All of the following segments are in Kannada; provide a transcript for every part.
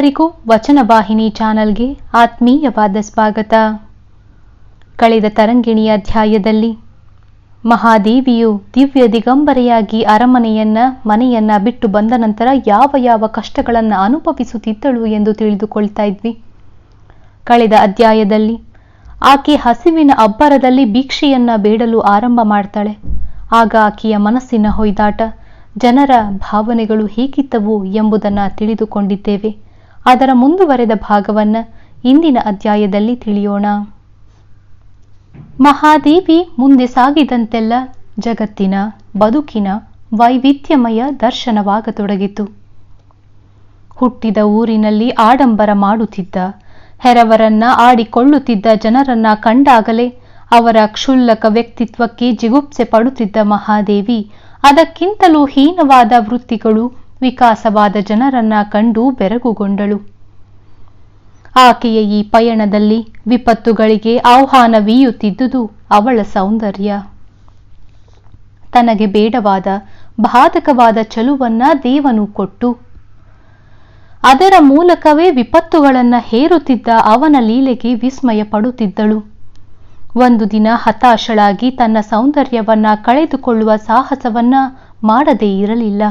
ಎಲ್ಲರಿಗೂ ವಚನವಾಹಿನಿ ಚಾನಲ್ಗೆ ಆತ್ಮೀಯವಾದ ಸ್ವಾಗತ. ಕಳೆದ ತರಂಗಿಣಿ ಅಧ್ಯಾಯದಲ್ಲಿ ಮಹಾದೇವಿಯು ದಿವ್ಯ ದಿಗಂಬರೆಯಾಗಿ ಅರಮನೆಯನ್ನ, ಮನೆಯನ್ನ ಬಿಟ್ಟು ಬಂದ ನಂತರ ಯಾವ ಯಾವ ಕಷ್ಟಗಳನ್ನು ಅನುಭವಿಸುತ್ತಿದ್ದಳು ಎಂದು ತಿಳಿದುಕೊಳ್ತಾ ಇದ್ವಿ. ಕಳೆದ ಅಧ್ಯಾಯದಲ್ಲಿ ಆಕೆ ಹಸಿವಿನ ಅಬ್ಬರದಲ್ಲಿ ಭಿಕ್ಷೆಯನ್ನ ಬೇಡಲು ಆರಂಭ ಮಾಡ್ತಾಳೆ. ಆಗ ಆಕೆಯ ಮನಸ್ಸಿನ ಹೊಯ್ದಾಟ, ಜನರ ಭಾವನೆಗಳು ಹೇಗಿದ್ದವು ಎಂಬುದನ್ನು ತಿಳಿದುಕೊಂಡಿದ್ದೇವೆ. ಅದರ ಮುಂದುವರೆದ ಭಾಗವನ್ನ ಇಂದಿನ ಅಧ್ಯಾಯದಲ್ಲಿ ತಿಳಿಯೋಣ. ಮಹಾದೇವಿ ಮುಂದೆ ಸಾಗಿದಂತೆಲ್ಲ ಜಗತ್ತಿನ ಬದುಕಿನ ವೈವಿಧ್ಯಮಯ ದರ್ಶನವಾಗತೊಡಗಿತು. ಹುಟ್ಟಿದ ಊರಿನಲ್ಲಿ ಆಡಂಬರ ಮಾಡುತ್ತಿದ್ದ, ಹೆರವರನ್ನ ಆಡಿಕೊಳ್ಳುತ್ತಿದ್ದ ಜನರನ್ನ ಕಂಡಾಗಲೇ ಅವರ ಕ್ಷುಲ್ಲಕ ವ್ಯಕ್ತಿತ್ವಕ್ಕೆ ಜಿಗುಪ್ಸೆ ಪಡುತ್ತಿದ್ದ ಮಹಾದೇವಿ, ಅದಕ್ಕಿಂತಲೂ ಹೀನವಾದ ವೃತ್ತಿಗಳು ವಿಕಾಸವಾದ ಜನರನ್ನ ಕಂಡು ಬೆರಗುಗೊಂಡಳು. ಆಕೆಯ ಈ ಪಯಣದಲ್ಲಿ ವಿಪತ್ತುಗಳಿಗೆ ಆಹ್ವಾನವೀಯುತ್ತಿದ್ದುದು ಅವಳ ಸೌಂದರ್ಯ. ತನಗೆ ಬೇಡವಾದ, ಬಾಧಕವಾದ ಚಲುವನ್ನ ದೇವನು ಕೊಟ್ಟು, ಅದರ ಮೂಲಕವೇ ವಿಪತ್ತುಗಳನ್ನ ಹೇರುತ್ತಿದ್ದ ಅವನ ಲೀಲೆಗೆ ವಿಸ್ಮಯ ಪಡುತ್ತಿದ್ದಳು. ಒಂದು ದಿನ ಹತಾಶಳಾಗಿ ತನ್ನ ಸೌಂದರ್ಯವನ್ನ ಕಳೆದುಕೊಳ್ಳುವ ಸಾಹಸವನ್ನ ಮಾಡದೇ ಇರಲಿಲ್ಲ.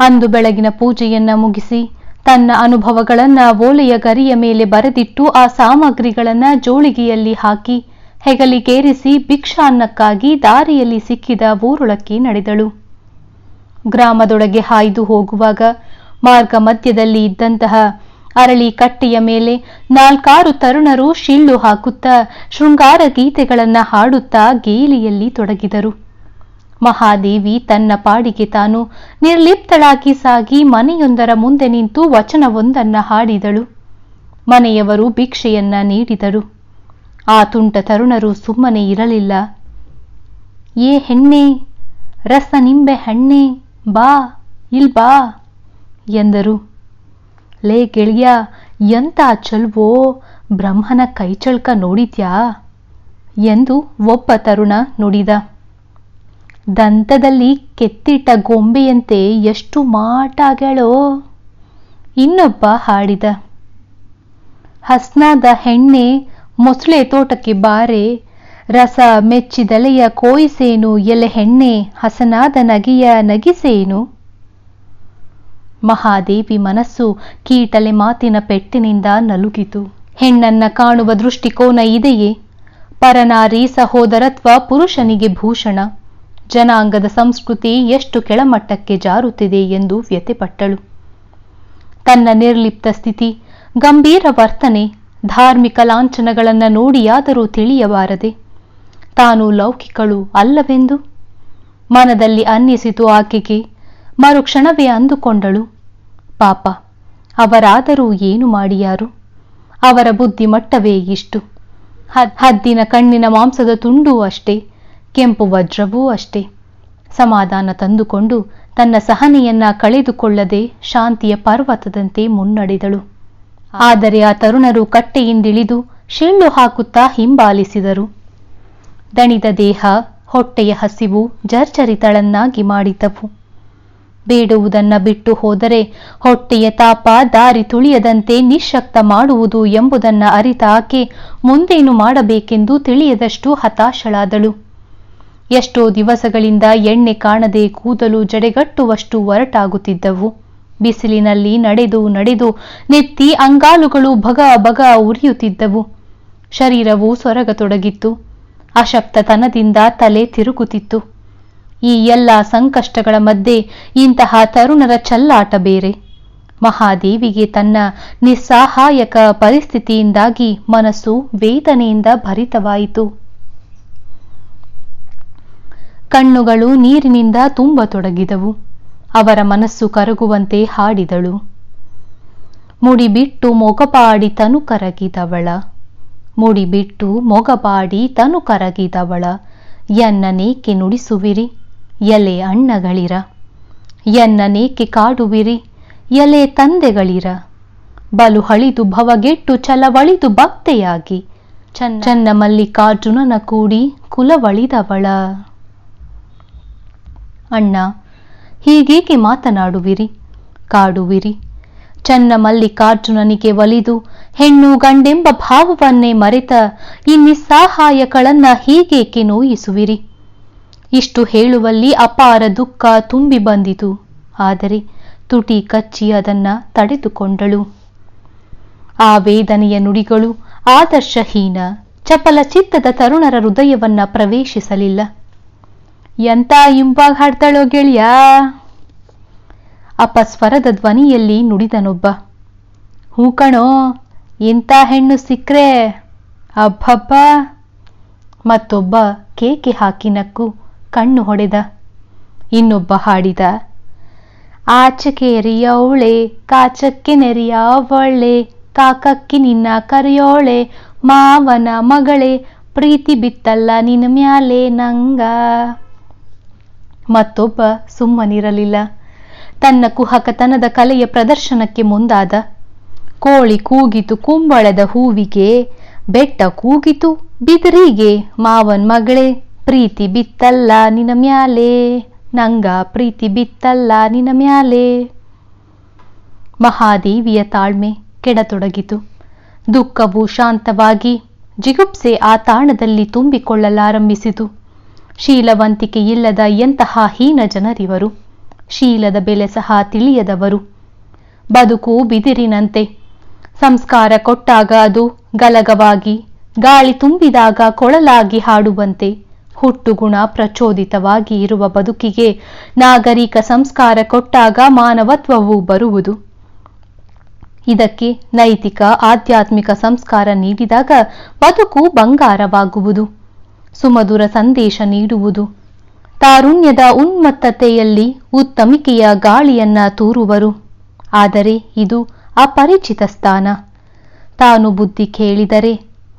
ಅಂದು ಬೆಳಗಿನ ಪೂಜೆಯನ್ನ ಮುಗಿಸಿ ತನ್ನ ಅನುಭವಗಳನ್ನ ಓಲೆಯ ಗರಿಯ ಮೇಲೆ ಬರೆದಿಟ್ಟು ಆ ಸಾಮಗ್ರಿಗಳನ್ನ ಜೋಳಿಗೆಯಲ್ಲಿ ಹಾಕಿ ಹೆಗಲಿಗೇರಿಸಿ ಭಿಕ್ಷಾನ್ನಕ್ಕಾಗಿ ದಾರಿಯಲ್ಲಿ ಸಿಕ್ಕಿದ ಊರುಳಕ್ಕೆ ನಡೆದಳು. ಗ್ರಾಮದೊಳಗೆ ಹಾಯ್ದು ಹೋಗುವಾಗ ಮಾರ್ಗ ಮಧ್ಯದಲ್ಲಿ ಇದ್ದಂತಹ ಅರಳಿ ಕಟ್ಟೆಯ ಮೇಲೆ ನಾಲ್ಕಾರು ತರುಣರು ಶಿಳ್ಳು ಹಾಕುತ್ತಾ ಶೃಂಗಾರ ಗೀತೆಗಳನ್ನ ಹಾಡುತ್ತಾ ಗೇಲಿಯಲ್ಲಿ ತೊಡಗಿದರು. ಮಹಾದೇವಿ ತನ್ನ ಪಾಡಿಗೆ ತಾನು ನಿರ್ಲಿಪ್ತಳಾಗಿ ಸಾಗಿ ಮನೆಯೊಂದರ ಮುಂದೆ ನಿಂತು ವಚನವೊಂದನ್ನ ಹಾಡಿದಳು. ಮನೆಯವರು ಭಿಕ್ಷೆಯನ್ನ ನೀಡಿದರು. ಆ ತುಂಟ ತರುಣರು ಸುಮ್ಮನೆ ಇರಲಿಲ್ಲ. ಏ ಹೆಣ್ಣೆ ರಸ ನಿಂಬೆ ಹಣ್ಣೆ, ಬಾ, ಇಲ್ ಬಾ ಎಂದರು. ಲೇ ಗೆಳೆಯ, ಎಂತ ಚಲ್ವೋ, ಬ್ರಹ್ಮನ ಕೈಚಳ್ಕ ನೋಡಿದ್ಯಾ? ಎಂದು ಒಬ್ಬ ತರುಣ ನುಡಿದ. ದಂತದಲ್ಲಿ ಕೆತ್ತಿಟ್ಟ ಗೊಂಬೆಯಂತೆ ಎಷ್ಟು ಮಾಟಾಗಳೋ ಇನ್ನೊಬ್ಬ ಹಾಡಿದ, ಹಸ್ನಾದ ಹೆಣ್ಣೆ ಮೊಸಳೆ ತೋಟಕ್ಕೆ ಬಾರೆ, ರಸ ಮೆಚ್ಚಿದಲೆಯ ಕೋಯಿಸೇನು ಎಲೆ ಹೆಣ್ಣೆ, ಹಸನಾದ ನಗೆಯ ನಗಿಸೇನು. ಮಹಾದೇವಿ ಮನಸ್ಸು ಕೀಟಲೆ ಮಾತಿನ ಪೆಟ್ಟಿನಿಂದ ನಲುಗಿತು. ಹೆಣ್ಣನ್ನ ಕಾಣುವ ದೃಷ್ಟಿಕೋನ ಇದೆಯೇ? ಪರನಾರಿ ಸಹೋದರತ್ವ ಪುರುಷನಿಗೆ ಭೂಷಣ. ಜನಾಂಗದ ಸಂಸ್ಕೃತಿ ಎಷ್ಟು ಕೆಳಮಟ್ಟಕ್ಕೆ ಜಾರುತ್ತಿದೆ ಎಂದು ವ್ಯಥೆಪಟ್ಟಳು. ತನ್ನ ನಿರ್ಲಿಪ್ತ ಸ್ಥಿತಿ, ಗಂಭೀರ ವರ್ತನೆ, ಧಾರ್ಮಿಕ ಲಾಂಛನಗಳನ್ನು ನೋಡಿಯಾದರೂ ತಿಳಿಯಬಾರದೆ, ತಾನು ಲೌಕಿಕಳು ಅಲ್ಲವೆಂದು ಮನದಲ್ಲಿ ಅನ್ನಿಸಿತು ಆಕೆಗೆ ಮರುಕ್ಷಣವೇ ಅಂದುಕೊಂಡಳು. ಪಾಪ, ಅವರಾದರೂ ಏನು ಮಾಡಿಯಾರು? ಅವರ ಬುದ್ಧಿಮಟ್ಟವೇ ಇಷ್ಟು? ಹದ್ದಿನ ಕಣ್ಣಿನ ಮಾಂಸದ ತುಂಡೂ ಅಷ್ಟೇ. ಕೆಂಪು ವಜ್ರವೂ ಅಷ್ಟೇ. ಸಮಾಧಾನ ತಂದುಕೊಂಡು ತನ್ನ ಸಹನೆಯನ್ನ ಕಳೆದುಕೊಳ್ಳದೆ ಶಾಂತಿಯ ಪರ್ವತದಂತೆ ಮುನ್ನಡೆದಳು. ಆದರೆ ಆ ತರುಣರು ಕಟ್ಟೆಯಿಂದಿಳಿದು ಶಿಳ್ಳು ಹಾಕುತ್ತಾ ಹಿಂಬಾಲಿಸಿದರು. ದಣಿದ ದೇಹ, ಹೊಟ್ಟೆಯ ಹಸಿವು ಜರ್ಜರಿತಳನ್ನಾಗಿ ಮಾಡಿದ್ದವು ಬೇಡುವುದನ್ನ ಬಿಟ್ಟು ಹೋದರೆ ಹೊಟ್ಟೆಯ ತಾಪ ದಾರಿ ತುಳಿಯದಂತೆ ನಿಶಕ್ತ ಮಾಡುವುದು ಎಂಬುದನ್ನ ಅರಿತ ಆಕೆ ಮುಂದೇನು ಮಾಡಬೇಕೆಂದು ತಿಳಿಯದಷ್ಟು ಹತಾಶಳಾದಳು. ಎಷ್ಟೋ ದಿವಸಗಳಿಂದ ಎಣ್ಣೆ ಕಾಣದೆ ಕೂದಲು ಜಡೆಗಟ್ಟುವಷ್ಟು ಒರಟಾಗುತ್ತಿದ್ದವು. ಬಿಸಿಲಿನಲ್ಲಿ ನಡೆದು ನಡೆದು ನೆತ್ತಿ ಅಂಗಾಲುಗಳು ಭಗ ಭಗ ಉರಿಯುತ್ತಿದ್ದವು. ಶರೀರವು ಸೊರಗತೊಡಗಿತ್ತು. ಅಶಕ್ತತನದಿಂದ ತಲೆ ತಿರುಗುತ್ತಿತ್ತು. ಈ ಎಲ್ಲ ಸಂಕಷ್ಟಗಳ ಮಧ್ಯೆ ಇಂತಹ ತರುಣರ ಚಲ್ಲಾಟ ಬೇರೆ. ಮಹಾದೇವಿಗೆ ತನ್ನ ನಿಸ್ಸಹಾಯಕ ಪರಿಸ್ಥಿತಿಯಿಂದಾಗಿ ಮನಸ್ಸು ವೇದನೆಯಿಂದ ಭರಿತವಾಯಿತು. ಕಣ್ಣುಗಳು ನೀರಿನಿಂದ ತುಂಬ ತೊಡಗಿದವು. ಅವರ ಮನಸ್ಸು ಕರಗುವಂತೆ ಹಾಡಿದಳು. ಮುಡಿಬಿಟ್ಟು ಮೊಗಪಾಡಿ ತನು ಕರಗಿದವಳ. ಮುಡಿಬಿಟ್ಟು ಮೊಗಪಾಡಿ ತನು ಕರಗಿದವಳ. ಎನ್ನನೇಕೆ ನುಡಿಸುವಿರಿ? ಎಲೆ ಅಣ್ಣಗಳಿರ. ಎನ್ನನೇಕೆ ಕಾಡುವಿರಿ? ಎಲೆ ತಂದೆಗಳಿರ. ಬಲು ಹಳಿದು ಭವಗೆಟ್ಟು ಛಲವಳಿದು ಭಕ್ತೆಯಾಗಿ. ಚನ್ನ ಮಲ್ಲಿಕಾರ್ಜುನನ ಕೂಡಿ ಕುಲವಳಿದವಳ. ಅಣ್ಣ, ಹೀಗೇಕೆ ಮಾತನಾಡುವಿರಿ? ಕಾಡುವಿರಿ. ಚನ್ನ ಮಲ್ಲಿಕಾರ್ಜುನನಿಗೆ ಒಲಿದು ಹೆಣ್ಣು ಗಂಡೆಂಬ ಭಾವವನ್ನೇ ಮರೆತ ಈ ನಿಸ್ಸಹಾಯಗಳನ್ನ ಹೀಗೇಕೆ ನೋಯಿಸುವಿರಿ? ಇಷ್ಟು ಹೇಳುವಲ್ಲಿ ಅಪಾರ ದುಃಖ ತುಂಬಿ ಬಂದಿತು. ಆದರೆ ತುಟಿ ಕಚ್ಚಿ ಅದನ್ನ ತಡೆದುಕೊಂಡಳು. ಆ ವೇದನೆಯ ನುಡಿಗಳು ಆದರ್ಶಹೀನ ಚಪಲ ಚಿತ್ತದ ತರುಣರ ಹೃದಯವನ್ನ ಪ್ರವೇಶಿಸಲಿಲ್ಲ. ಎಂತ ಇಂಪಾಗಿ ಹಾಡ್ತಾಳೋ ಗೆಳೆಯ? ಅಪಸ್ವರದ ಧ್ವನಿಯಲ್ಲಿ ನುಡಿದನೊಬ್ಬ. ಹೂ ಕಣೋ, ಇಂಥ ಹೆಣ್ಣು ಸಿಕ್ರೆ ಅಬ್ಬಬ್ಬ. ಮತ್ತೊಬ್ಬ ಕೇಕೆ ಹಾಕಿ ನಕ್ಕು ಕಣ್ಣು ಹೊಡೆದ. ಇನ್ನೊಬ್ಬ ಹಾಡಿದ ಆಚಕೆ ಎರಿಯವಳೆ ಕಾಚಕ್ಕೆ ನೆರೆಯವಳೆ, ಕಾಕಕ್ಕಿ ನಿನ್ನ ಕರೆಯೋಳೆ, ಮಾವನ ಮಗಳೇ, ಪ್ರೀತಿ ಬಿತ್ತಲ್ಲ ನಿನ್ನ ಮ್ಯಾಲೆ ನಂಗ. ಮತ್ತೊಬ್ಬ ಸುಮ್ಮನಿರಲಿಲ್ಲ. ತನ್ನ ಕುಹಕತನದ ಕಲೆಯ ಪ್ರದರ್ಶನಕ್ಕೆ ಮುಂದಾದ. ಕೋಳಿ ಕೂಗಿತು ಕುಂಬಳದ ಹೂವಿಗೆ, ಬೆಟ್ಟ ಕೂಗಿತು ಬಿದಿರಿಗೆ, ಮಾವನ್ ಮಗಳೇ, ಪ್ರೀತಿ ಬಿತ್ತಲ್ಲ ನಿನ ಮ್ಯಾಲೆ, ನಂಗ ಪ್ರೀತಿ ಬಿತ್ತಲ್ಲ ನಿನ ಮ್ಯಾಲೆ. ಮಹಾದೇವಿಯ ತಾಳ್ಮೆ ಕೆಡತೊಡಗಿತು. ದುಃಖವು ಶಾಂತವಾಗಿ ಜಿಗುಪ್ಸೆ ಆ ತಾಣದಲ್ಲಿ ತುಂಬಿಕೊಳ್ಳಲಾರಂಭಿಸಿತು. ಶೀಲವಂತಿಕೆ ಇಲ್ಲದ ಎಂತಹ ಹೀನ ಜನರಿವರು? ಶೀಲದ ಬೆಲೆ ಸಹ ತಿಳಿಯದವರು. ಬದುಕು ಬಿದಿರಿನಂತೆ. ಸಂಸ್ಕಾರ ಕೊಟ್ಟಾಗ ಅದು ಗಲಗವಾಗಿ, ಗಾಳಿ ತುಂಬಿದಾಗ ಕೊಳಲಾಗಿ ಹಾಡುವಂತೆ. ಹುಟ್ಟುಗುಣ ಪ್ರಚೋದಿತವಾಗಿ ಇರುವ ಬದುಕಿಗೆ ನಾಗರಿಕ ಸಂಸ್ಕಾರ ಕೊಟ್ಟಾಗ ಮಾನವತ್ವವು ಬರುವುದು. ಇದಕ್ಕೆ ನೈತಿಕ, ಆಧ್ಯಾತ್ಮಿಕ ಸಂಸ್ಕಾರ ನೀಡಿದಾಗ ಬದುಕು ಬಂಗಾರವಾಗುವುದು. ಸುಮಧುರ ಸಂದೇಶ ನೀಡುವುದು. ತಾರುಣ್ಯದ ಉನ್ಮತ್ತತೆಯಲ್ಲಿ ಉತ್ತಮಿಕೆಯ ಗಾಳಿಯನ್ನ ತೂರುವರು. ಆದರೆ ಇದು ಅಪರಿಚಿತ ಸ್ಥಾನ. ತಾನು ಬುದ್ಧಿ ಕೇಳಿದರೆ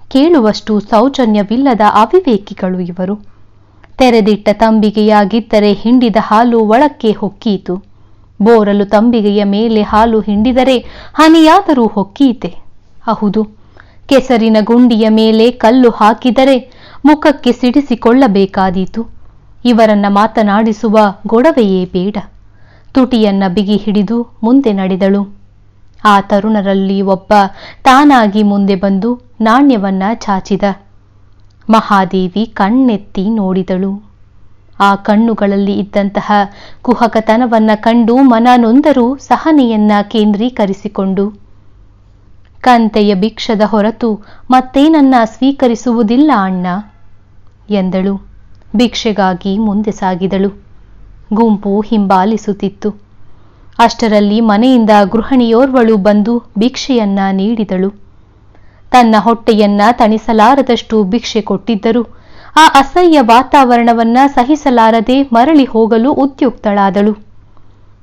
ಕೇಳುವಷ್ಟು ಸೌಜನ್ಯವಿಲ್ಲದ ಅವಿವೇಕಿಗಳು ಇವರು. ತೆರೆದಿಟ್ಟ ತಂಬಿಗೆಯಾಗಿದ್ದರೆ ಹಿಂಡಿದ ಹಾಲು ಒಳಕ್ಕೆ ಹೊಕ್ಕೀತು. ಬೋರಲು ತಂಬಿಗೆಯ ಮೇಲೆ ಹಾಲು ಹಿಂಡಿದರೆ ಹನಿಯಾದರೂ ಹೊಕ್ಕೀತೆ. ಹೌದು ಕೆಸರಿನ ಗುಂಡಿಯ ಮೇಲೆ ಕಲ್ಲು ಹಾಕಿದರೆ ಮುಖಕ್ಕೆ ಸಿಡಿಸಿಕೊಳ್ಳಬೇಕಾದೀತು. ಇವರನ್ನ ಮಾತನಾಡಿಸುವ ಗೊಡವೆಯೇ ಬೇಡ. ತುಟಿಯನ್ನ ಬಿಗಿ ಹಿಡಿದು ಮುಂದೆ ನಡೆದಳು. ಆ ತರುಣರಲ್ಲಿ ಒಬ್ಬ ತಾನಾಗಿ ಮುಂದೆ ಬಂದು ನಾಣ್ಯವನ್ನ ಚಾಚಿದ. ಮಹಾದೇವಿ ಕಣ್ಣೆತ್ತಿ ನೋಡಿದಳು. ಆ ಕಣ್ಣುಗಳಲ್ಲಿ ಇದ್ದಂತಹ ಕುಹಕತನವನ್ನ ಕಂಡು ಮನ ನೊಂದರೂ ಸಹನೆಯನ್ನ ಕೇಂದ್ರೀಕರಿಸಿಕೊಂಡು ಕಂತೆಯ ಭಿಕ್ಷದ ಹೊರತು ಮತ್ತೇನನ್ನ ಸ್ವೀಕರಿಸುವುದಿಲ್ಲ, ಅಣ್ಣ, ಎಂದಳು. ಭಿಕ್ಷೆಗಾಗಿ ಮುಂದೆ ಸಾಗಿದಳು. ಗುಂಪು ಹಿಂಬಾಲಿಸುತ್ತಿತ್ತು. ಅಷ್ಟರಲ್ಲಿ ಮನೆಯಿಂದ ಗೃಹಿಣಿಯೋರ್ವಳು ಬಂದು ಭಿಕ್ಷೆಯನ್ನ ನೀಡಿದಳು. ತನ್ನ ಹೊಟ್ಟೆಯನ್ನ ತಣಿಸಲಾರದಷ್ಟು ಭಿಕ್ಷೆ ಕೊಟ್ಟಿದ್ದರು. ಆ ಅಸಹ್ಯ ವಾತಾವರಣವನ್ನ ಸಹಿಸಲಾರದೆ ಮರಳಿ ಹೋಗಲು ಉದ್ಯುಕ್ತಳಾದಳು.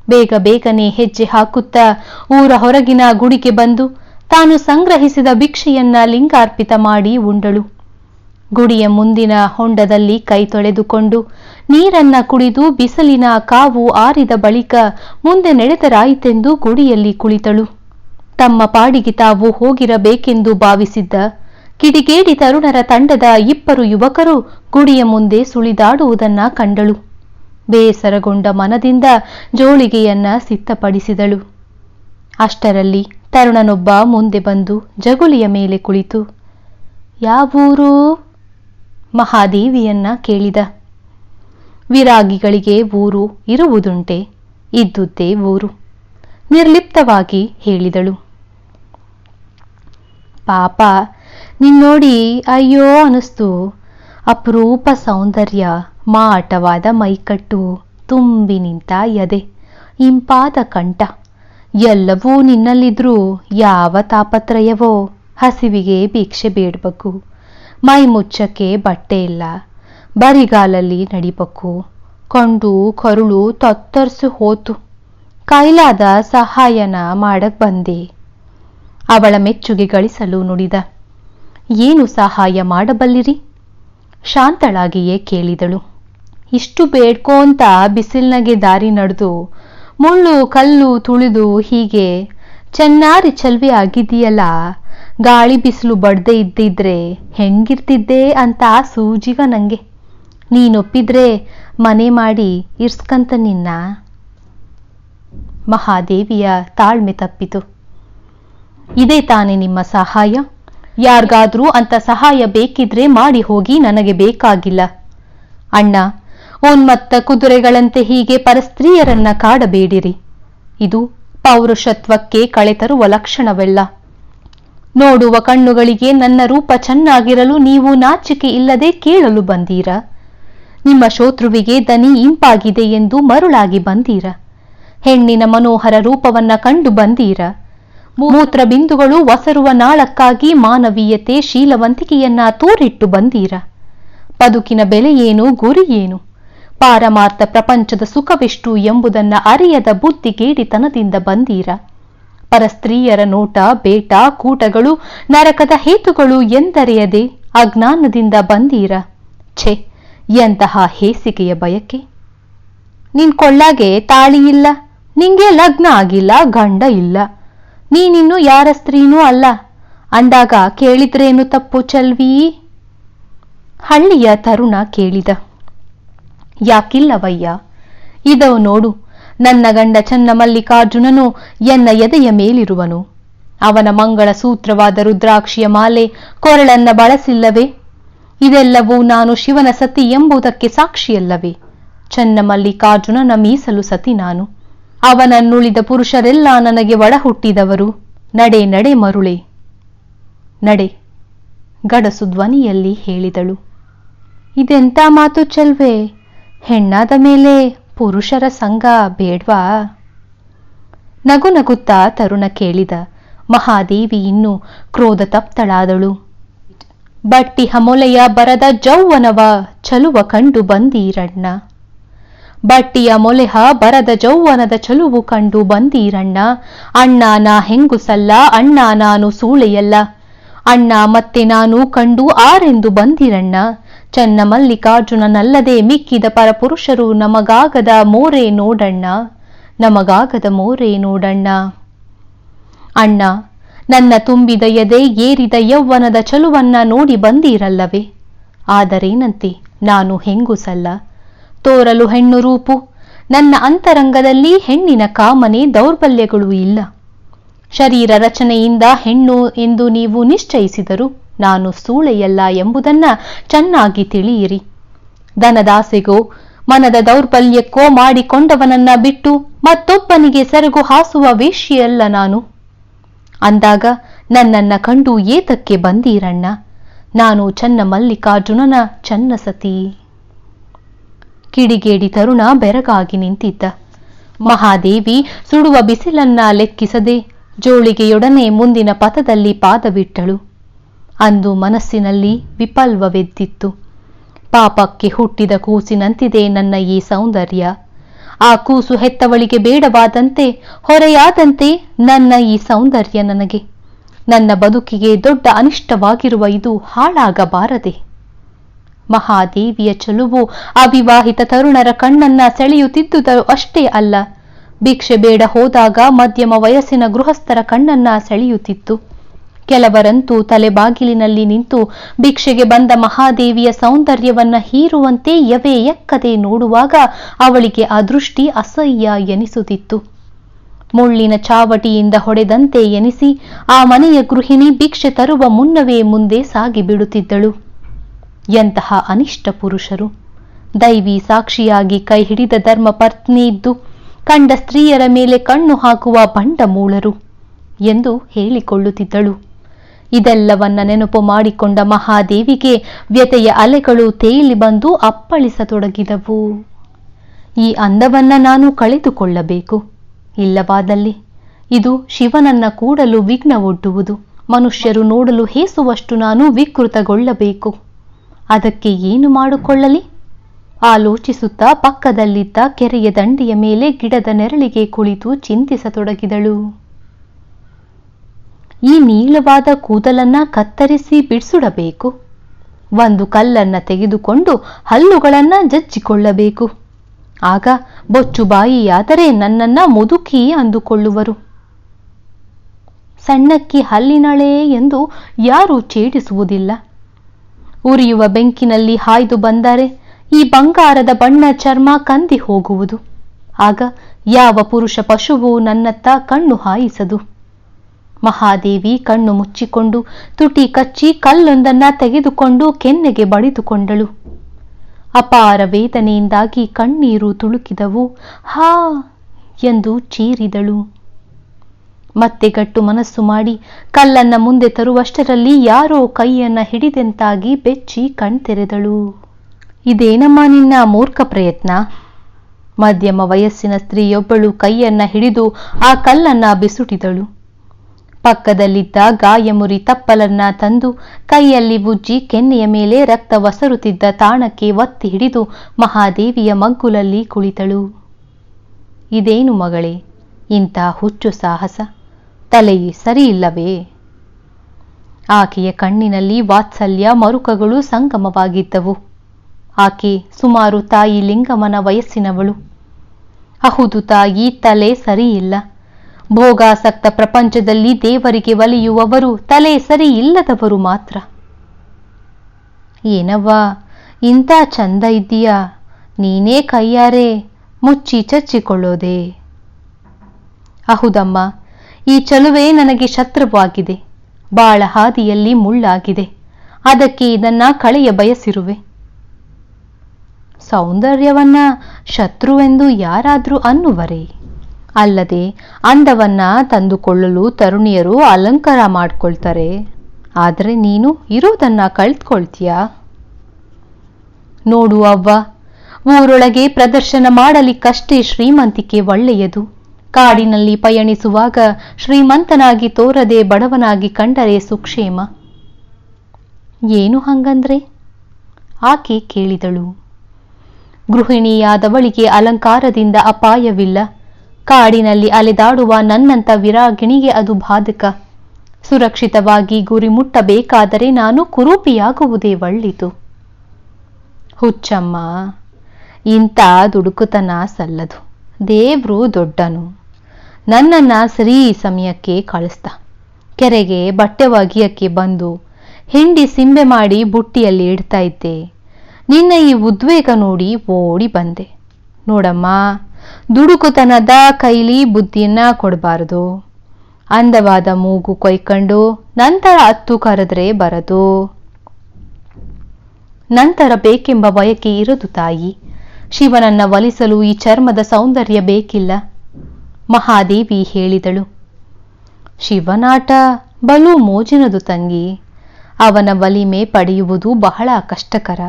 ಬೇಗ ಬೇಗನೆ ಹೆಜ್ಜೆ ಹಾಕುತ್ತಾ ಊರ ಹೊರಗಿನ ಗುಡಿಗೆ ಬಂದು ತಾನು ಸಂಗ್ರಹಿಸಿದ ಭಿಕ್ಷೆಯನ್ನ ಲಿಂಗಾರ್ಪಿತ ಮಾಡಿ ಉಂಡಳು. ಗುಡಿಯ ಮುಂದಿನ ಹೊಂಡದಲ್ಲಿ ಕೈ ತೊಳೆದುಕೊಂಡು ನೀರನ್ನ ಕುಡಿದು ಬಿಸಿಲಿನ ಕಾವು ಆರಿದ ಬಳಿಕ ಮುಂದೆ ನಡೆದರಾಯಿತೆಂದು ಗುಡಿಯಲ್ಲಿ ಕುಳಿತಳು. ತಮ್ಮ ಪಾಡಿಗೆ ತಾವು ಹೋಗಿರಬೇಕೆಂದು ಭಾವಿಸಿದ್ದ ಕಿಡಿಗೇಡಿ ತರುಣರ ತಂಡದ ಇಬ್ಬರು ಯುವಕರು ಗುಡಿಯ ಮುಂದೆ ಸುಳಿದಾಡುವುದನ್ನ ಕಂಡಳು. ಬೇಸರಗೊಂಡ ಮನದಿಂದ ಜೋಳಿಗೆಯನ್ನ ಸಿದ್ಧಪಡಿಸಿದಳು. ಅಷ್ಟರಲ್ಲಿ ತರುಣನೊಬ್ಬ ಮುಂದೆ ಬಂದು ಜಗುಲಿಯ ಮೇಲೆ ಕುಳಿತು, ಯಾವೂರು? ಮಹಾದೇವಿಯನ್ನ ಕೇಳಿದ. ವಿರಾಗಿಗಳಿಗೆ ಊರು ಇರುವುದುಂಟೆ ಇದ್ದುದೇ ಊರು, ನಿರ್ಲಿಪ್ತವಾಗಿ ಹೇಳಿದಳು. ಪಾಪ, ನಿನ್ನೋಡಿ ಅಯ್ಯೋ ಅನಿಸ್ತು, ಅಪರೂಪ ಸೌಂದರ್ಯ, ಮಾಟವಾದ ಮೈಕಟ್ಟು, ತುಂಬಿ ನಿಂತ ಎದೆ ಇಂಪಾದ ಕಂಠ ಎಲ್ಲವೂ ನಿನ್ನಲ್ಲಿದ್ರೂ ಯಾವ ತಾಪತ್ರಯವೋ ಹಸಿವಿಗೆ ಭಿಕ್ಷೆ ಬೇಡ್ಬೇಕು. ಮೈ ಮುಚ್ಚಕ್ಕೆ ಬಟ್ಟೆ ಇಲ್ಲ. ಬರಿಗಾಲಲ್ಲಿ ನಡಿಬೇಕು. ಕಂಡು ಕರುಳು ತತ್ತರಿಸಿ ಹೋತು. ಕೈಲಾದ ಸಹಾಯನ ಮಾಡಕ್ ಬಂದೆ. ಅವಳ ಮೆಚ್ಚುಗೆ ಗಳಿಸಲು ನುಡಿದ. ಏನು ಸಹಾಯ ಮಾಡಬಲ್ಲಿರಿ? ಶಾಂತಳಾಗಿಯೇ ಕೇಳಿದಳು. ಇಷ್ಟು ಬೇಡ್ಕೋಂತ ಬಿಸಿಲ್ನಗೆ ದಾರಿ ನಡೆದು ಮುಳ್ಳು ಕಲ್ಲು ತುಳಿದು ಹೀಗೆ, ಚೆನ್ನಾರಿ ಚಲ್ವಿ ಆಗಿದೆಯಲ್ಲ ಗಾಳಿ ಬಿಸಿಲು ಬಡ್ದೆ ಇದ್ದಿದ್ರೆ ಹೆಂಗಿರ್ತಿದ್ದೆ ಅಂತ ಸೂಜಿಗ ನಂಗೆ. ನೀನೊಪ್ಪಿದ್ರೆ ಮನೆ ಮಾಡಿ ಇರ್ಸ್ಕಂತ ನಿನ್ನ. ಮಹಾದೇವಿಯ ತಾಳ್ಮೆ ತಪ್ಪಿತು. ಇದೇ ತಾನೇ ನಿಮ್ಮ ಸಹಾಯ. ಯಾರಿಗಾದ್ರೂ ಅಂತ ಸಹಾಯ ಬೇಕಿದ್ರೆ ಮಾಡಿ ಹೋಗಿ ನನಗೆ ಬೇಕಾಗಿಲ್ಲ. ಅಣ್ಣ ಉನ್ಮತ್ತ ಕುದುರೆಗಳಂತೆ ಹೀಗೆ ಪರಸ್ತ್ರೀಯರನ್ನ ಕಾಡಬೇಡಿರಿ. ಇದು ಪೌರುಷತ್ವಕ್ಕೆ ಕಳೆತರುವ ಲಕ್ಷಣವೆಲ್ಲ. ನೋಡುವ ಕಣ್ಣುಗಳಿಗೆ ನನ್ನ ರೂಪ ಚೆನ್ನಾಗಿರಲು ನೀವು ನಾಚಿಕೆ ಇಲ್ಲದೆ ಕೇಳಲು ಬಂದೀರ. ನಿಮ್ಮ ಶೋತ್ರುವಿಗೆ ದನಿ ಇಂಪಾಗಿದೆ ಎಂದು ಮರುಳಾಗಿ ಬಂದೀರ. ಹೆಣ್ಣಿನ ಮನೋಹರ ರೂಪವನ್ನ ಕಂಡು ಬಂದೀರ. ಮೂತ್ರ ಬಿಂದುಗಳು ಒಸರುವ ನಾಳಕ್ಕಾಗಿ ಮಾನವೀಯತೆ ಶೀಲವಂತಿಕೆಯನ್ನ ತೋರಿಟ್ಟು ಬಂದೀರ. ಬದುಕಿನ ಬೆಲೆ ಏನು, ಗುರಿ ಏನು? ಪಾರಮಾರ್ಥ ಪ್ರಪಂಚದ ಸುಖವೆಷ್ಟು ಎಂಬುದನ್ನ ಅರಿಯದ ಬುದ್ಧಿಗೇಡಿತನದಿಂದ ಬಂದೀರ. ಪರಸ್ತ್ರೀಯರ ನೋಟ, ಬೇಟ, ಕೂಟಗಳು, ನರಕದ ಹೇತುಗಳು ಎಂದರೆಯದೆ ಅಜ್ಞಾನದಿಂದ ಬಂದೀರ. ಛೆ, ಎಂತಹ ಹೇಸಿಗೆಯ ಬಯಕೆ? ನಿನ್ ಕೊಳ್ಳಾಗೆ ತಾಳಿ ಇಲ್ಲ, ನಿಂಗೆ ಲಗ್ನ ಆಗಿಲ್ಲ, ಗಂಡ ಇಲ್ಲ. ನೀನಿನ್ನು ಯಾರ ಸ್ತ್ರೀನೂ ಅಲ್ಲ. ಅಂದಾಗ ಕೇಳಿದ್ರೇನು ತಪ್ಪು ಚಲ್ವಿ? ಹಳ್ಳಿಯ ತರುಣ ಕೇಳಿದ. ಯಾಕಿಲ್ಲವಯ್ಯ? ಇದೋ ನೋಡು, ನನ್ನ ಗಂಡ ಚನ್ನ ಮಲ್ಲಿಕಾರ್ಜುನನು ಎನ್ನ ಎದೆಯ ಮೇಲಿರುವನು. ಅವನ ಮಂಗಳ ಸೂತ್ರವಾದ ರುದ್ರಾಕ್ಷಿಯ ಮಾಲೆ ಕೊರಳನ್ನ ಬಳಸಿಲ್ಲವೇ? ಇದೆಲ್ಲವೂ ನಾನು ಶಿವನ ಸತಿ ಎಂಬುದಕ್ಕೆ ಸಾಕ್ಷಿಯಲ್ಲವೇ? ಚನ್ನ ಮಲ್ಲಿಕಾರ್ಜುನನ ಮೀಸಲು ಸತಿ ನಾನು. ಅವನನ್ನುಳಿದ ಪುರುಷರೆಲ್ಲ ನನಗೆ ಒಡ ಹುಟ್ಟಿದವರು ನಡೆ ನಡೆ ಮರುಳೆ. ನಡೆ, ಗಡಸು ಧ್ವನಿಯಲ್ಲಿ ಹೇಳಿದಳು. ಇದೆಂತ ಮಾತು ಚಲ್ವೆ? ಹೆಣ್ಣಾದ ಮೇಲೆ ಪುರುಷರ ಸಂಘ ಬೇಡ್ವಾ? ನಗು ನಗುತ್ತಾ ತರುಣ ಕೇಳಿದ ಮಹಾದೇವಿ ಇನ್ನು ಕ್ರೋಧ ತಪ್ತಳಾದಳು. ಬಟ್ಟಿ ಹಮೊಲೆಯ ಬರದ ಜೌವನವ ಚಲುವ ಕಂಡು ಬಂದೀರಣ್ಣ. ಬಟ್ಟಿಯ ಮೊಲೆಹ ಬರದ ಜೌವನದ ಚಲುವು ಕಂಡು ಬಂದೀರಣ್ಣ. ಅಣ್ಣ ನಾ ಹೆಂಗುಸಲ್ಲ, ಅಣ್ಣ ನಾನು ಸೂಳೆಯಲ್ಲ. ಅಣ್ಣ ಮತ್ತೆ ನಾನು ಕಂಡು ಆರೆಂದು ಬಂದಿರಣ್ಣ. ಚನ್ನ ಮಲ್ಲಿಕಾರ್ಜುನನಲ್ಲದೆ ಮಿಕ್ಕಿದ ಪರಪುರುಷರು ನಮಗಾಗದ ಮೋರೆ ನೋಡಣ್ಣ, ನಮಗಾಗದ ಮೋರೆ ನೋಡಣ್ಣ. ಅಣ್ಣ, ನನ್ನ ತುಂಬಿದ ಎದೆ ಏರಿದ ಯೌವನದ ಚಲುವನ್ನ ನೋಡಿ ಬಂದೀರಲ್ಲವೇ? ಆದರೇನಂತೆ ನಾನು ಹೆಂಗುಸಲ್ಲ? ತೋರಲು ಹೆಣ್ಣು ರೂಪು, ನನ್ನ ಅಂತರಂಗದಲ್ಲಿ ಹೆಣ್ಣಿನ ಕಾಮನೆ ದೌರ್ಬಲ್ಯಗಳು ಇಲ್ಲ. ಶರೀರ ರಚನೆಯಿಂದ ಹೆಣ್ಣು ಎಂದು ನೀವು ನಿಶ್ಚಯಿಸಿದರು ನಾನು ಸೂಳೆಯಲ್ಲ ಎಂಬುದನ್ನ ಚೆನ್ನಾಗಿ ತಿಳಿಯಿರಿ. ದನದಾಸೆಗೋ ಮನದ ದೌರ್ಬಲ್ಯಕ್ಕೋ ಮಾಡಿಕೊಂಡವನನ್ನ ಬಿಟ್ಟು ಮತ್ತೊಬ್ಬನಿಗೆ ಸೆರಗು ಹಾಸುವ ವೇಷಿಯಲ್ಲ ನಾನು. ಅಂದಾಗ ನನ್ನನ್ನ ಕಂಡು ಏತಕ್ಕೆ ಬಂದೀರಣ್ಣ? ನಾನು ಚನ್ನ ಮಲ್ಲಿಕಾರ್ಜುನನ ಚನ್ನ ಸತಿ. ಕಿಡಿಗೇಡಿ ತರುಣ ಬೆರಗಾಗಿ ನಿಂತಿದ್ದ. ಮಹಾದೇವಿ ಸುಡುವ ಬಿಸಿಲನ್ನ ಲೆಕ್ಕಿಸದೆ ಜೋಳಿಗೆಯೊಡನೆ ಮುಂದಿನ ಪಥದಲ್ಲಿ ಪಾದವಿಟ್ಟಳು. ಅಂದು ಮನಸ್ಸಿನಲ್ಲಿ ವಿಪಲ್ವವೆದ್ದಿತ್ತು ಪಾಪಕ್ಕೆ ಹುಟ್ಟಿದ ಕೂಸಿನಂತಿದೆ ನನ್ನ ಈ ಸೌಂದರ್ಯ. ಆ ಕೂಸು ಹೆತ್ತವಳಿಗೆ ಬೇಡವಾದಂತೆ, ಹೊರೆಯಾದಂತೆ ನನ್ನ ಈ ಸೌಂದರ್ಯ ನನಗೆ. ನನ್ನ ಬದುಕಿಗೆ ದೊಡ್ಡ ಅನಿಷ್ಟವಾಗಿರುವ ಇದು ಹಾಳಾಗಬಾರದೆ. ಮಹಾದೇವಿಯ ಚಲುವು ಅವಿವಾಹಿತ ತರುಣರ ಕಣ್ಣನ್ನ ಸೆಳೆಯುತ್ತಿದ್ದುದು ಅಷ್ಟೇ ಅಲ್ಲ, ಭಿಕ್ಷೆ ಬೇಡ ಹೋದಾಗ ಮಧ್ಯಮ ವಯಸ್ಸಿನ ಗೃಹಸ್ಥರ ಕಣ್ಣನ್ನ ಸೆಳೆಯುತ್ತಿತ್ತು. ಕೆಲವರಂತೂ ತಲೆಬಾಗಿಲಿನಲ್ಲಿ ನಿಂತು ಭಿಕ್ಷೆಗೆ ಬಂದ ಮಹಾದೇವಿಯ ಸೌಂದರ್ಯವನ್ನ ಹೀರುವಂತೆ ಎವೆ ಎಕ್ಕದೆ ನೋಡುವಾಗ ಅವಳಿಗೆ ಅದೃಷ್ಟಿ ದೃಷ್ಟಿ ಅಸಹ್ಯ ಎನಿಸುತ್ತಿತ್ತು. ಮುಳ್ಳಿನ ಚಾವಟಿಯಿಂದ ಹೊಡೆದಂತೆ ಎನಿಸಿ ಆ ಮನೆಯ ಗೃಹಿಣಿ ಭಿಕ್ಷೆ ತರುವ ಮುನ್ನವೇ ಮುಂದೆ ಸಾಗಿಬಿಡುತ್ತಿದ್ದಳು ಎಂತಹ ಅನಿಷ್ಟ ಪುರುಷರು. ದೈವಿ ಸಾಕ್ಷಿಯಾಗಿ ಕೈ ಹಿಡಿದ ಧರ್ಮ ಪತ್ನಿ ಇದ್ದು, ಕಂಡ ಸ್ತ್ರೀಯರ ಮೇಲೆ ಕಣ್ಣು ಹಾಕುವ ಬಂಡ ಮೂಳರು ಎಂದು ಹೇಳಿಕೊಳ್ಳುತ್ತಿದ್ದಳು. ಇದೆಲ್ಲವನ್ನ ನೆನಪು ಮಾಡಿಕೊಂಡ ಮಹಾದೇವಿಗೆ ವ್ಯತೆಯ ಅಲೆಗಳು ತೇಲಿ ಬಂದು ಅಪ್ಪಳಿಸತೊಡಗಿದವು. ಈ ಅಂದವನ್ನ ನಾನು ಕಳೆದುಕೊಳ್ಳಬೇಕು. ಇಲ್ಲವಾದಲ್ಲಿ ಇದು ಶಿವನನ್ನ ಕೂಡಲು ವಿಘ್ನ ಒಡ್ಡುವುದು, ಮನುಷ್ಯರು ನೋಡಲು ಹೇಸುವಷ್ಟು ನಾನು ವಿಕೃತಗೊಳ್ಳಬೇಕು. ಅದಕ್ಕೆ ಏನು ಮಾಡಿಕೊಳ್ಳಲಿ? ಆಲೋಚಿಸುತ್ತಾ ಪಕ್ಕದಲ್ಲಿದ್ದ ಕೆರೆಯ ದಂಡೆಯ ಮೇಲೆ ಗಿಡದ ನೆರಳಿಗೆ ಕುಳಿತು ಚಿಂತಿಸತೊಡಗಿದಳು. ಈ ನೀಳವಾದ ಕೂದಲನ್ನ ಕತ್ತರಿಸಿ ಬಿಡಿಸುಡಬೇಕು. ಒಂದು ಕಲ್ಲನ್ನ ತೆಗೆದುಕೊಂಡು ಹಲ್ಲುಗಳನ್ನ ಜಜ್ಜಿಕೊಳ್ಳಬೇಕು ಆಗ ಬೊಚ್ಚು ಬಾಯಿಯಾದರೆ ನನ್ನನ್ನ ಮುದುಕಿ ಅಂದುಕೊಳ್ಳುವರು. ಸಣ್ಣಕ್ಕಿ ಹಲ್ಲಿನಳೆ ಎಂದು ಯಾರೂ ಛೇಡಿಸುವುದಿಲ್ಲ. ಉರಿಯುವ ಬೆಂಕಿನಲ್ಲಿ ಹಾಯ್ದು ಬಂದರೆ ಈ ಬಂಗಾರದ ಬಣ್ಣ ಚರ್ಮ ಕಂದಿ ಹೋಗುವುದು. ಆಗ ಯಾವ ಪುರುಷ ಪಶುವು ನನ್ನತ್ತ ಕಣ್ಣು ಹಾಯಿಸದು. ಮಹಾದೇವಿ ಕಣ್ಣು ಮುಚ್ಚಿಕೊಂಡು, ತುಟಿ ಕಚ್ಚಿ ಕಲ್ಲೊಂದನ್ನ ತೆಗೆದುಕೊಂಡು ಕೆನ್ನೆಗೆ ಬಡಿದುಕೊಂಡಳು. ಅಪಾರ ವೇದನೆಯಿಂದಾಗಿ ಕಣ್ಣೀರು ತುಳುಕಿದವು. ಹಾ ಎಂದು ಚೀರಿದಳು. ಮತ್ತೆ ಗಟ್ಟು ಮನಸ್ಸು ಮಾಡಿ, ಕಲ್ಲನ್ನ ಮುಂದೆ ತರುವಷ್ಟರಲ್ಲಿ ಯಾರೋ ಕೈಯನ್ನ ಹಿಡಿದೆಂತಾಗಿ ಬೆಚ್ಚಿ ಕಣ್ತೆರೆದಳು. ಇದೇನಮ್ಮ ನಿನ್ನ ಮೂರ್ಖ ಪ್ರಯತ್ನ. ಮಧ್ಯಮ ವಯಸ್ಸಿನ ಸ್ತ್ರೀಯೊಬ್ಬಳು ಕೈಯನ್ನ ಹಿಡಿದು ಆ ಕಲ್ಲನ್ನ ಬಿಸುಟಿದಳು. ಪಕ್ಕದಲ್ಲಿದ್ದ ಗಾಯಮುರಿ ತಪ್ಪಲನ್ನ ತಂದು ಕೈಯಲ್ಲಿ ಉಜ್ಜಿ ಕೆನ್ನೆಯ ಮೇಲೆ ರಕ್ತ ವಸರುತ್ತಿದ್ದ ತಾಣಕ್ಕೆ ಒತ್ತಿ ಹಿಡಿದು ಮಹಾದೇವಿಯ ಮಗ್ಗುಲಲ್ಲಿ ಕುಳಿತಳು. ಇದೇನು ಮಗಳೇ, ಇಂಥ ಹುಚ್ಚು ಸಾಹಸ? ತಲೆಯೇ ಸರಿಯಿಲ್ಲವೇ? ಆಕೆಯ ಕಣ್ಣಿನಲ್ಲಿ ವಾತ್ಸಲ್ಯ ಮರುಕಗಳು ಸಂಗಮವಾಗಿದ್ದವು. ಆಕೆ ಸುಮಾರು ತಾಯಿ ಲಿಂಗಮನ ವಯಸ್ಸಿನವಳು. ಅಹುದು ತಾಯಿ, ತಲೆ ಸರಿಯಿಲ್ಲ. ಭೋಗಾಸಕ್ತ ಪ್ರಪಂಚದಲ್ಲಿ ದೇವರಿಗೆ ಒಲಿಯುವವರು ತಲೆ ಸರಿ ಇಲ್ಲದವರು ಮಾತ್ರ. ಏನವ್ವ, ಇಂಥ ಚಂದ ಇದ್ದೀಯಾ? ನೀನೇ ಕೈಯಾರೆ ಮುಚ್ಚಿ ಚಚ್ಚಿಕೊಳ್ಳೋದೆ. ಅಹುದಮ್ಮ, ಈ ಚಲುವೆ ನನಗೆ ಶತ್ರುವಾಗಿದೆ. ಬಾಳ ಹಾದಿಯಲ್ಲಿ ಮುಳ್ಳಾಗಿದೆ. ಅದಕ್ಕೆ ಇದನ್ನ ಕಳೆಯ ಬಯಸಿರುವೆ. ಸೌಂದರ್ಯವನ್ನ ಶತ್ರುವೆಂದು ಯಾರಾದರೂ ಅನ್ನುವರೇ? ಅಲ್ಲದೆ ಅಂದವನ್ನ ತಂದುಕೊಳ್ಳಲು ತರುಣಿಯರು ಅಲಂಕಾರ ಮಾಡ್ಕೊಳ್ತಾರೆ. ಆದರೆ ನೀನು ಇರೋದನ್ನ ಕಳ್ತ್ಕೊಳ್ತೀಯ ನೋಡು ಅವ್ವ, ಊರೊಳಗೆ ಪ್ರದರ್ಶನ ಮಾಡಲಿಕ್ಕಷ್ಟೇ ಶ್ರೀಮಂತಿಕೆ ಒಳ್ಳೆಯದು. ಕಾಡಿನಲ್ಲಿ ಪಯಣಿಸುವಾಗ ಶ್ರೀಮಂತನಾಗಿ ತೋರದೆ ಬಡವನಾಗಿ ಕಂಡರೆ ಸುಕ್ಷೇಮ. ಏನು ಹಂಗಂದ್ರೆ? ಆಕೆ ಕೇಳಿದಳು. ಗೃಹಿಣಿಯಾದವಳಿಗೆ ಅಲಂಕಾರದಿಂದ ಅಪಾಯವಿಲ್ಲ. ಕಾಡಿನಲ್ಲಿ ಅಲೆದಾಡುವ ನನ್ನಂತ ವಿರಾಗಿಣಿಗೆ ಅದು ಬಾಧಕ. ಸುರಕ್ಷಿತವಾಗಿ ಗುರಿ ಮುಟ್ಟಬೇಕಾದರೆ ನಾನು ಕುರೂಪಿಯಾಗುವುದೇ ಒಳ್ಳಿತು ಹುಚ್ಚಮ್ಮ, ಇಂಥ ದುಡುಕುತನ ಸಲ್ಲದು. ದೇವ್ರು ದೊಡ್ಡನು. ನನ್ನನ್ನ ಸರಿ ಸಮಯಕ್ಕೆ ಕಳಿಸ್ದ. ಕೆರೆಗೆ ಬಟ್ಟೆ ಒಗಿಯಕ್ಕೆ ಬಂದು ಹಿಂಡಿ ಸಿಂಬೆ ಮಾಡಿ ಬುಟ್ಟಿಯಲ್ಲಿ ಇಡ್ತಾ ಇದ್ದೆ. ನಿನ್ನ ಈ ಉದ್ವೇಗ ನೋಡಿ ಓಡಿ ಬಂದೆ. ನೋಡಮ್ಮ ದುಡುಕುತನದ ಕೈಲಿ ಬುದ್ಧಿಯನ್ನ ಕೊಡಬಾರದು. ಅಂದವಾದ ಮೂಗು ಕೊಯ್ಕೊಂಡು ನಂತರ ಹತ್ತು ಕರೆದ್ರೆ ಬರದು. ನಂತರ ಬೇಕೆಂಬ ಬಯಕೆ ಇರದು ತಾಯಿ. ಶಿವನನ್ನ ಒಲಿಸಲು ಈ ಚರ್ಮದ ಸೌಂದರ್ಯ ಬೇಕಿಲ್ಲ. ಮಹಾದೇವಿ ಹೇಳಿದಳು, ಶಿವನಾಟ ಬಲು ಮೋಜಿನದು ತಂಗಿ. ಅವನ ಒಲಿಮೆ ಪಡೆಯುವುದು ಬಹಳ ಕಷ್ಟಕರ.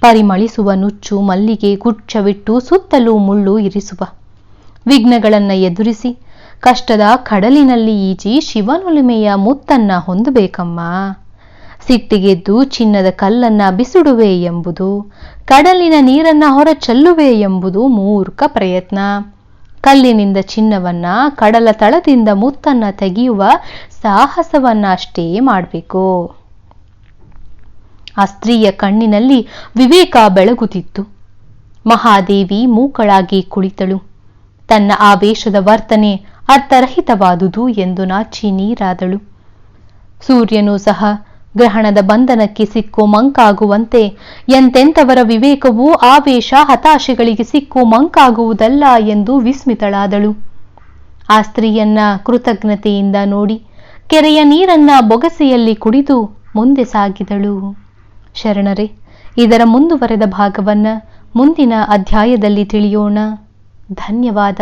ಪರಿಮಳಿಸುವ ನುಚ್ಚು, ಮಲ್ಲಿಗೆ, ಗುಚ್ಛವಿಟ್ಟು ಸುತ್ತಲೂ ಮುಳ್ಳು ಇರಿಸುವ. ವಿಘ್ನಗಳನ್ನ ಎದುರಿಸಿ, ಕಷ್ಟದ ಕಡಲಿನಲ್ಲಿ ಈಜಿ ಶಿವನೊಲಿಮೆಯ ಮುತ್ತನ್ನ ಹೊಂದಬೇಕಮ್ಮ. ಸಿಟ್ಟಿಗೆದ್ದು ಚಿನ್ನದ ಕಲ್ಲನ್ನ ಬಿಸುಡುವೆ ಎಂಬುದು, ಕಡಲಿನ ನೀರನ್ನ ಹೊರ ಚೆಲ್ಲುವೆ ಎಂಬುದು ಮೂರ್ಖ ಪ್ರಯತ್ನ. ಕಲ್ಲಿನಿಂದ ಚಿನ್ನವನ್ನ, ಕಡಲ ತಳದಿಂದ ಮುತ್ತನ್ನ ತೆಗೆಯುವ ಸಾಹಸವನ್ನ ಅಷ್ಟೇ ಮಾಡಬೇಕು. ಆ ಸ್ತ್ರೀಯ ಕಣ್ಣಿನಲ್ಲಿ ವಿವೇಕ ಬೆಳಗುತ್ತಿತ್ತು. ಮಹಾದೇವಿ ಮೂಕಳಾಗಿ ಕುಳಿತಳು. ತನ್ನ ಆವೇಶದ ವರ್ತನೆ ಅರ್ಥರಹಿತವಾದುದು ಎಂದು ನಾಚಿ ನೀರಾದಳು. ಸೂರ್ಯನೂ ಸಹ ಗ್ರಹಣದ ಬಂಧನಕ್ಕೆ ಸಿಕ್ಕು ಮಂಕಾಗುವಂತೆ, ಎಂತೆಂಥವರ ವಿವೇಕವೂ ಆವೇಶ ಹತಾಶೆಗಳಿಗೆ ಸಿಕ್ಕು ಮಂಕಾಗುವುದಲ್ಲ ಎಂದು ವಿಸ್ಮಿತಳಾದಳು. ಆ ಸ್ತ್ರೀಯನ್ನ ಕೃತಜ್ಞತೆಯಿಂದ ನೋಡಿ ಕೆರೆಯ ನೀರನ್ನ ಬೊಗಸೆಯಲ್ಲಿ ಕುಡಿದು ಮುಂದೆ ಸಾಗಿದಳು. ಶರಣರೇ ಇದರ ಮುಂದುವರೆದ ಭಾಗವನ್ನ ಮುಂದಿನ ಅಧ್ಯಾಯದಲ್ಲಿ ತಿಳಿಯೋಣ. ಧನ್ಯವಾದ.